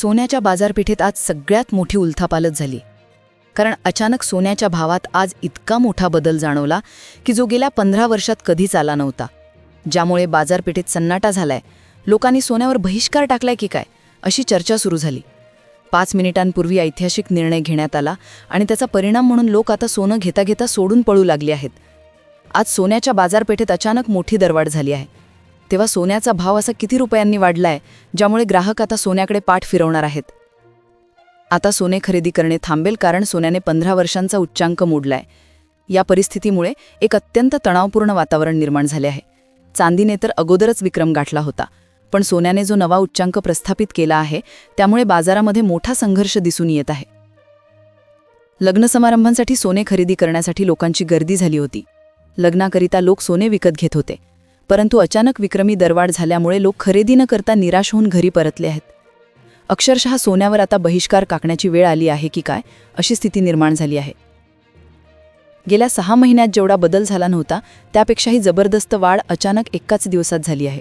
सोन्याच्या बाजारपेठेत आज सगळ्यात मोठी उलथापालत झाली. कारण अचानक सोन्याच्या भावात आज इतका मोठा बदल जाणवला की जो गेल्या पंधरा वर्षात कधीच आला नव्हता. ज्यामुळे बाजारपेठेत सन्नाटा झालाय लोकांनी सोन्यावर बहिष्कार टाकलाय की काय अशी चर्चा सुरू झाली. पाच मिनिटांपूर्वी ऐतिहासिक निर्णय घेण्यात आला आणि त्याचा परिणाम म्हणून लोक आता सोनं घेता घेता सोडून पळू लागले आहेत. आज सोन्याच्या बाजारपेठेत अचानक मोठी दरवाढ झाली आहे. तेव्हा सोन्याचा भाव असा किती रुपयांनी वाढलाय ज्यामुळे ग्राहक आता सोन्याकडे पाठ फिरवणार आहेत. आता सोने खरेदी करणे थांबेल कारण सोन्याने पंधरा वर्षांचा उच्चांक मोडलाय. या परिस्थितीमुळे एक अत्यंत तणावपूर्ण वातावरण निर्माण झाले आहे. चांदीने तर अगोदरच विक्रम गाठला होता पण सोन्याने जो नवा उच्चांक प्रस्थापित केला आहे त्यामुळे बाजारामध्ये मोठा संघर्ष दिसून येत आहे. लग्न समारंभांसाठी सोने खरेदी करण्यासाठी लोकांची गर्दी झाली होती. लग्नाकरिता लोक सोने विकत घेत होते. परंतु अचानक विक्रमी दरवाढ झाल्यामुळे लोक खरेदी न करता निराश होऊन घरी परतले आहेत. अक्षरशः सोन्यावर आता बहिष्कार टाकण्याची वेळ आली आहे की काय अशी स्थिती निर्माण झाली आहे. गेल्या सहा महिन्यात जेवढा बदल झाला नव्हता त्यापेक्षाही जबरदस्त वाढ अचानक एकाच दिवसात झाली आहे.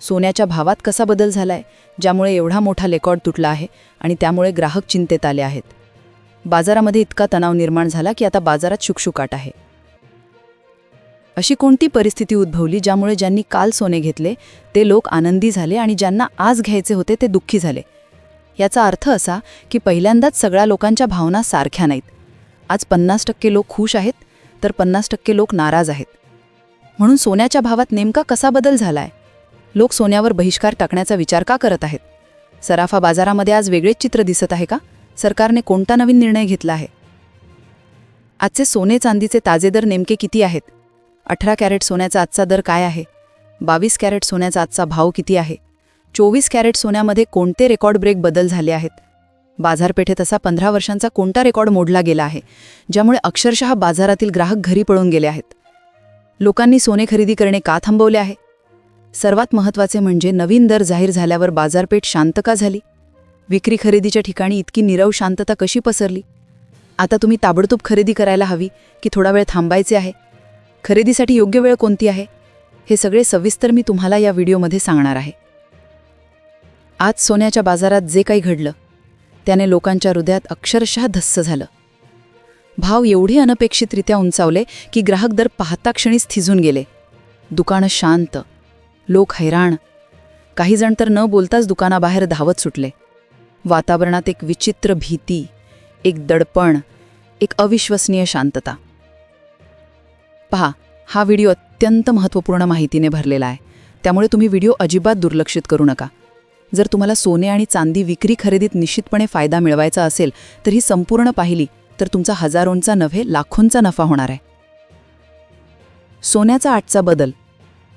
सोन्याच्या भावात कसा बदल झालाय ज्यामुळे एवढा मोठा रेकॉर्ड तुटला आहे आणि त्यामुळे ग्राहक चिंतेत आले आहेत. बाजारामध्ये इतका तणाव निर्माण झाला की आता बाजारात शुकशुकाट आहे. अशी कोणती परिस्थिती उद्भवली ज्यामुळे ज्यांनी काल सोने घेतले ते लोक आनंदी झाले आणि ज्यांना आज घ्यायचे होते ते दुःखी झाले? याचा अर्थ असा की पहिल्यांदाच सगळ्या लोकांच्या भावना सारख्या नाहीत. आज पन्नास टक्के लोक खुश आहेत तर पन्नास टक्के लोक नाराज आहेत. म्हणून सोन्याच्या भावात नेमका कसा बदल झालाय? लोक सोन्यावर बहिष्कार टाकण्याचा विचार का करत आहेत? सराफा बाजारामध्ये आज वेगळेच चित्र दिसत आहे का? सरकारने कोणता नवीन निर्णय घेतला आहे? आजचे सोने चांदीचे ताजे दर नेमके किती आहेत? अठरा कॅरेट सोन्याचा आजचा दर काय आहे? बावीस कॅरेट सोन्याचा आजचा भाव किती आहे? चोवीस कॅरेट सोन्यामध्ये कोणते रेकॉर्ड ब्रेक बदल झाले आहेत? बाजारपेठेत असा पंधरा वर्षांचा कोणता रेकॉर्ड मोडला गेला आहे ज्यामुळे अक्षरशः बाजारातील ग्राहक घरी पळून गेले आहेत? लोकांनी सोने खरेदी करणे का थांबवले आहे? सर्वात महत्त्वाचे म्हणजे नवीन दर जाहीर झाल्यावर बाजारपेठ शांत का झाली? विक्री खरेदीच्या ठिकाणी इतकी निरव शांतता कशी पसरली? आता तुम्ही ताबडतोब खरेदी करायला हवी की थोडा वेळ थांबायचे आहे? खरेदीसाठी योग्य वेळ कोणती आहे? हे सगळे सविस्तर मी तुम्हाला या व्हिडिओमध्ये सांगणार आहे. आज सोन्याच्या बाजारात जे काही घडलं त्याने लोकांच्या हृदयात अक्षरशः धस्स झालं. भाव एवढे अनपेक्षितरित्या उंचावले की ग्राहक दर पाहता क्षणीच थिजून गेले. दुकानं शांत लोक हैराण. काहीजण तर न बोलताच दुकानाबाहेर धावत सुटले. वातावरणात एक विचित्र भीती एक दडपण एक अविश्वसनीय शांतता. पहा हा व्हिडिओ अत्यंत महत्त्वपूर्ण माहितीने भरलेला आहे. त्यामुळे तुम्ही व्हिडिओ अजिबात दुर्लक्षित करू नका. जर तुम्हाला सोने आणि चांदी विक्री खरेदीत निश्चितपणे फायदा मिळवायचा असेल तर ही संपूर्ण पाहिली तर तुमचा हजारोंचा नव्हे लाखोंचा नफा होणार आहे. सोन्याचा आजचा बदल.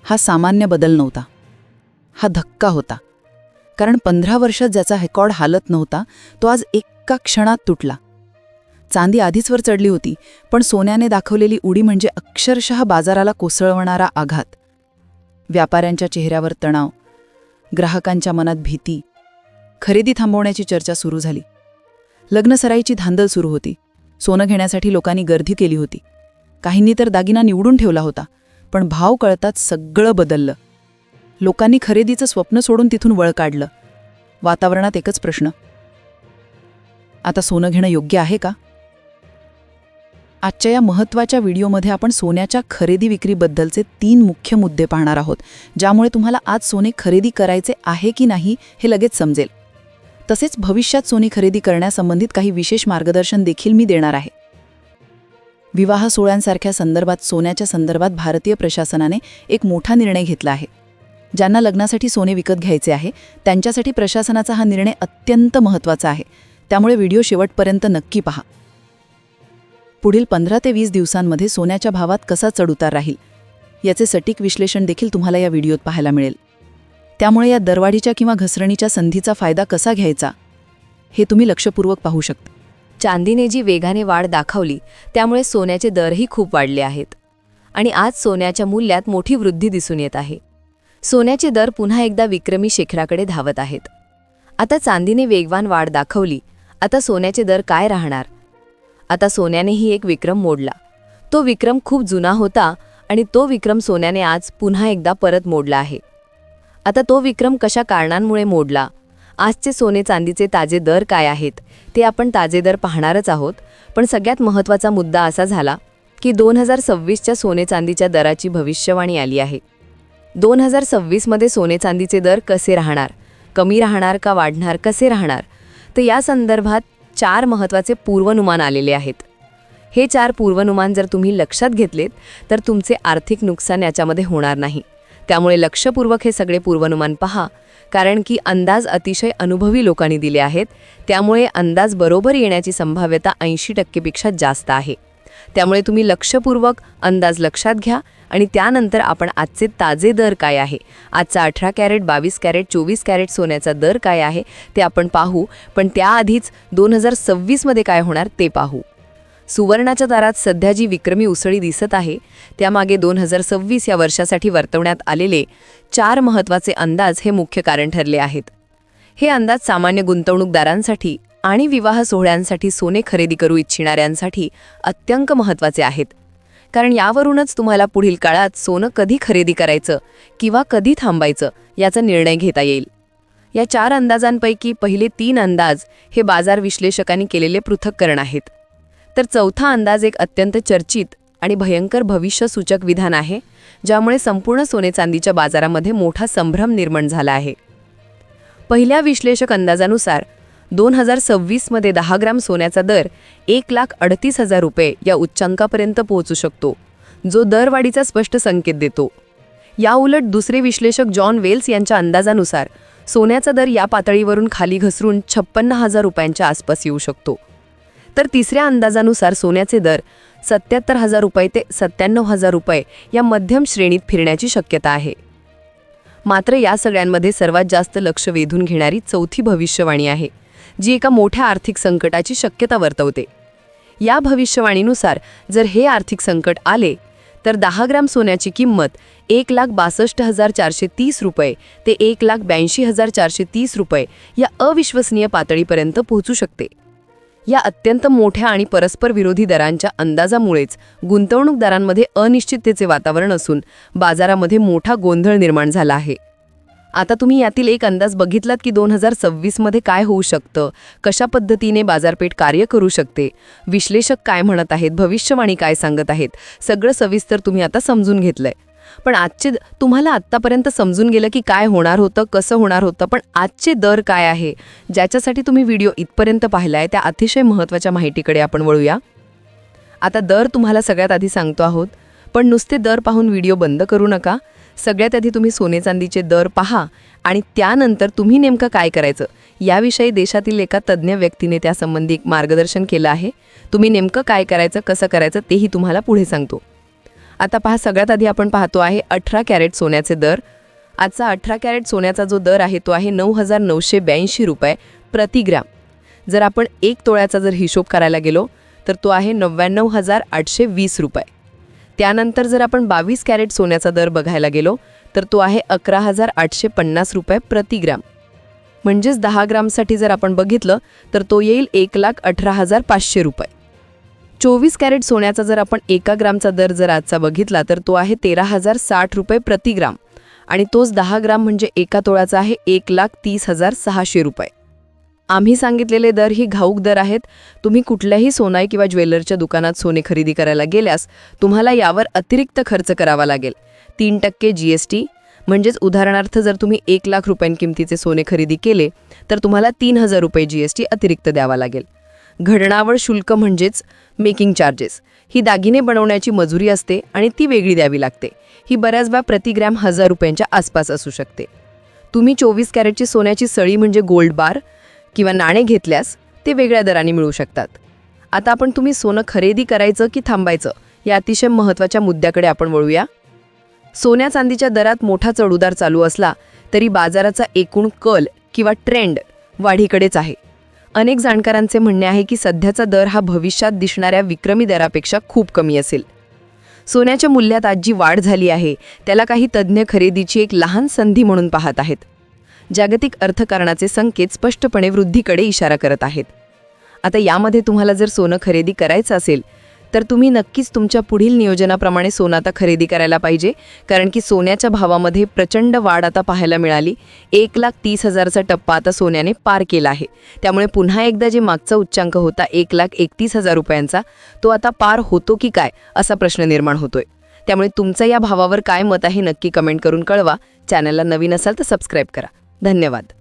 हा सामान्य बदल नव्हता. हा धक्का होता. कारण पंधरा वर्षात ज्याचा रेकॉर्ड हालत नव्हता तो आज एका क्षणात तुटला. चांदी आधीच वर चढली होती पण सोन्याने दाखवलेली उडी म्हणजे अक्षरशः बाजाराला कोसळवणारा आघात. व्यापाऱ्यांच्या चेहऱ्यावर तणाव ग्राहकांच्या मनात भीती खरेदी थांबवण्याची चर्चा सुरू झाली. लग्नसराईची धांदल सुरू होती. सोनं घेण्यासाठी लोकांनी गर्दी केली होती. काहींनी तर दागिना निवडून ठेवला होता पण भाव कळताच सगळं बदललं. लोकांनी खरेदीचं स्वप्न सोडून तिथून वळ काढलं. वातावरणात एकच प्रश्न. आता सोनं घेणं योग्य आहे का? आजच्या या महत्त्वाच्या व्हिडिओमध्ये आपण सोन्याच्या खरेदी विक्रीबद्दलचे तीन मुख्य मुद्दे पाहणार आहोत ज्यामुळे तुम्हाला आज सोने खरेदी करायचे आहे की नाही हे लगेच समजेल. तसेच भविष्यात सोने खरेदी करण्यासंबंधित काही विशेष मार्गदर्शन देखील मी देणार आहे. विवाह सोहळ्यांसारख्या संदर्भात सोन्याच्या संदर्भात भारतीय प्रशासनाने एक मोठा निर्णय घेतला आहे. ज्यांना लग्नासाठी सोने विकत घ्यायचे आहे त्यांच्यासाठी प्रशासनाचा हा निर्णय अत्यंत महत्त्वाचा आहे. त्यामुळे व्हिडिओ शेवटपर्यंत नक्की पहा. पुढील पंधरा ते वीस दिवसांमध्ये सोन्याच्या भावात कसा चढउतार राहील याचे सटीक विश्लेषण देखील तुम्हाला या व्हिडिओत पाहायला मिळेल. त्यामुळे या दरवाढीच्या किंवा घसरणीच्या संधीचा फायदा कसा घ्यायचा हे तुम्ही लक्षपूर्वक पाहू शकता. चांदीने जी वेगाने वाढ दाखवली त्यामुळे सोन्याचे दरही खूप वाढले आहेत. आणि आज सोन्याच्या मूल्यात मोठी वृद्धी दिसून येत आहे. सोन्याचे दर पुन्हा एकदा विक्रमी शिखराकडे धावत आहेत. आता चांदीने वेगवान वाढ दाखवली आता सोन्याचे दर काय राहणार? आता सोन्यानेही एक विक्रम मोडला. तो विक्रम खूप जुना होता आणि तो विक्रम सोन्याने आज पुन्हा एकदा परत मोडला आहे. आता तो विक्रम कशा कारणांमुळे मोडला? आजचे सोने चांदीचे ताजे दर काय आहेत? ते आपण ताजे दर पाहणारच आहोत. पण सगळ्यात महत्त्वाचा मुद्दा असा झाला की दोन हजार सव्वीसच्या सोने चांदीच्या दराची भविष्यवाणी आली आहे. दोन हजार सव्वीसमध्ये सोने चांदीचे दर कसे राहणार? कमी राहणार का वाढणार? कसे राहणार? तर या संदर्भात चार महत्त्वाचे पूर्वनुमान आलेले आहेत. हे चार पूर्वनुमान जर तुम्ही लक्षात घेतलेत तर तुमचे आर्थिक नुकसान याच्यामध्ये होणार नाही. त्यामुळे लक्षपूर्वक हे सगळे पूर्वनुमान पहा कारण की अंदाज अतिशय अनुभवी लोकांनी दिले आहेत त्यामुळे अंदाज बरोबर येण्याची संभाव्यता ऐंशी टक्केपेक्षा जास्त आहे. त्यामुळे तुम्ही लक्षपूर्वक अंदाज लक्षात घ्या आणि त्यानंतर आपण आजचे ताजे दर काय आहे? आजचा अठरा कॅरेट बावीस कॅरेट चोवीस कॅरेट सोन्याचा दर काय आहे? ते आपण पाहू. पण त्याआधीच दोन हजार सव्वीसमध्ये काय होणार ते पाहू. सुवर्णाच्या दारात सध्या जी विक्रमी उसळी दिसत आहे त्यामागे दोन हजार सव्वीस या वर्षासाठी वर्तवण्यात आलेले चार महत्त्वाचे अंदाज हे मुख्य कारण ठरले आहेत. हे अंदाज सामान्य गुंतवणूकदारांसाठी आणि विवाह सोहळ्यांसाठी सोने खरेदी करू इच्छिणाऱ्यांसाठी अत्यंत महत्त्वाचे आहेत. कारण यावरूनच तुम्हाला पुढील काळात सोनं कधी खरेदी करायचं किंवा कधी थांबायचं याचा निर्णय घेता येईल. या चार अंदाजांपैकी पहिले तीन अंदाज हे बाजार विश्लेषकांनी केलेले पृथक्करण आहेत. तर चौथा अंदाज एक अत्यंत चर्चित आणि भयंकर भविष्यसूचक विधान आहे ज्यामुळे संपूर्ण सोने चांदीच्या बाजारामध्ये मोठा संभ्रम निर्माण झाला आहे. पहिल्या विश्लेषक अंदाजानुसार दोन हजार सव्वीसमध्ये दहा ग्राम सोन्याचा दर एक लाख अडतीस हजार रुपये या उच्चांकापर्यंत पोहोचू शकतो जो दरवाढीचा स्पष्ट संकेत देतो. याउलट दुसरे विश्लेषक जॉन वेल्स यांच्या अंदाजानुसार सोन्याचा दर या पातळीवरून खाली घसरून छप्पन्न हजार रुपयांच्या आसपास येऊ शकतो. तर तिसऱ्या अंदाजानुसार सोन्याचे दर सत्याहत्तर हजार रुपये ते सत्त्याण्णव हजार रुपये या मध्यम श्रेणीत फिरण्याची शक्यता आहे. मात्र या सगळ्यांमध्ये सर्वात जास्त लक्ष वेधून घेणारी चौथी भविष्यवाणी आहे. जी एका मोठ्या आर्थिक संकटाची शक्यता वर्तवते. या भविष्यवाणीनुसार जर हे आर्थिक संकट आले तर दहा ग्राम सोन्याची किंमत एक लाख बासष्ट हजार चारशे तीस रुपये ते एक लाख ब्याऐंशी हजार चारशे तीस रुपये या अविश्वसनीय पातळीपर्यंत पोहोचू शकते. या अत्यंत मोठ्या आणि परस्पर विरोधी दरांच्या अंदाजामुळेच गुंतवणूकदारांमध्ये अनिश्चिततेचे वातावरण असून बाजारामध्ये मोठा गोंधळ निर्माण झाला आहे. आता तुम्ही यातील एक अंदाज बघितलात की दोन हजार सव्वीसमध्ये काय होऊ शकतं? कशा पद्धतीने बाजारपेठ कार्य करू शकते? विश्लेषक काय म्हणत आहेत? भविष्यवाणी काय सांगत आहेत? सगळं सविस्तर तुम्ही आता समजून घेतलंय. पण आजचे तुम्हाला आत्तापर्यंत समजून गेलं की काय होणार होतं कसं होणार होतं पण आजचे दर काय आहे? ज्याच्यासाठी तुम्ही व्हिडिओ इथपर्यंत पाहिलाय त्या अतिशय महत्त्वाच्या माहितीकडे आपण वळूया. आता दर तुम्हाला सगळ्यात आधी सांगतो आहोत पण नुसते दर पाहून व्हिडिओ बंद करू नका. सगळ्यात आधी तुम्ही सोने चांदीचे दर पहा आणि त्यानंतर तुम्ही नेमकं काय करायचं? याविषयी देशातील एका तज्ज्ञ व्यक्तीने त्यासंबंधी एक मार्गदर्शन केलं आहे. तुम्ही नेमकं काय करायचं कसं करायचं तेही तुम्हाला पुढे सांगतो. आता पहा सगळ्यात आधी आपण पाहतो आहे अठरा कॅरेट सोन्याचे दर. आजचा अठरा कॅरेट सोन्याचा जो दर आहे तो आहे नऊ हजार नऊशे ब्याऐंशी रुपये प्रतिग्राम जर आपण एक तोळ्याचा जर हिशोब करायला गेलो तर तो आहे नव्याण्णव हजार आठशे वीस रुपये. त्यानंतर जर आपण बावीस कॅरेट सोन्याचा दर बघायला गेलो तर तो आहे अकरा हजार आठशे पन्नास रुपये प्रतिग्राम म्हणजेच दहा ग्रामसाठी जर आपण बघितलं तर तो येईल एक लाख अठरा हजार पाचशे रुपये. चोवीस कॅरेट सोन्याचा जर आपण एका ग्रामचा दर जर आजचा बघितला तर तो आहे तेरा हजार साठ रुपये प्रति ग्राम. आणि तोच दहा ग्राम म्हणजे एका तोळ्याचा आहे एक लाख तीस हजार सहाशे रुपये. आम्ही सांगितलेले दर ही घाऊक दर आहेत. तुम्ही कुठल्याही सोनाई किंवा ज्वेलरच्या दुकानात सोने खरेदी करायला गेल्यास तुम्हाला यावर अतिरिक्त खर्च करावा लागेल. तीन टक्के जी एस टी. म्हणजेच उदाहरणार्थ जर तुम्ही एक लाख रुपयांकिमतीचे सोने खरेदी केले तर तुम्हाला तीन हजार रुपये जी एस टी अतिरिक्त द्यावा लागेल. घडणावळ शुल्क म्हणजेच मेकिंग चार्जेस ही दागिने बनवण्याची मजुरी असते आणि ती वेगळी द्यावी लागते. ही बऱ्याच वेळा प्रतिग्रॅम हजार रुपयांच्या आसपास असू शकते. तुम्ही चोवीस कॅरेटची सोन्याची सळी म्हणजे गोल्ड बार किंवा नाणे घेतल्यास ते वेगळ्या दराने मिळू शकतात. आता आपण तुम्ही सोनं खरेदी करायचं की थांबायचं या अतिशय महत्त्वाच्या मुद्द्याकडे आपण वळूया. सोन्या चांदीच्या दरात मोठा चढउतार चालू असला तरी बाजाराचा एकूण कल किंवा ट्रेंड वाढीकडेच आहे. अनेक जाणकारांचे म्हणणे आहे की सध्याचा दर हा भविष्यात दिसणाऱ्या विक्रमी दरापेक्षा खूप कमी असेल. सोन्याच्या मूल्यात आज जी वाढ झाली आहे त्याला काही तज्ज्ञ खरेदीची एक लहान संधी म्हणून पाहत आहेत. जागतिक अर्थकारणाचे संकेत स्पष्टपणे वृद्धीकडे इशारा करत आहेत. आता यामध्ये तुम्हाला जर सोनं खरेदी करायचं असेल तर तुम्ही नक्कीच तुमच्या पुढील नियोजनाप्रमाणे सोनं आता खरेदी करायला पाहिजे कारण की सोन्याच्या भावामध्ये प्रचंड वाढ आता पाहायला मिळाली. एक लाख तीस हजारचा टप्पा आता सोन्याने पार केला आहे. त्यामुळे पुन्हा एकदा जे मागचा उच्चांक होता एक लाख एकतीस हजार रुपयांचा तो आता पार होतो की काय असा प्रश्न निर्माण होतोय. त्यामुळे तुमचं या भावावर काय मत आहे नक्की कमेंट करून कळवा. चॅनलला नवीन असाल तर सबस्क्राईब करा. धन्यवाद.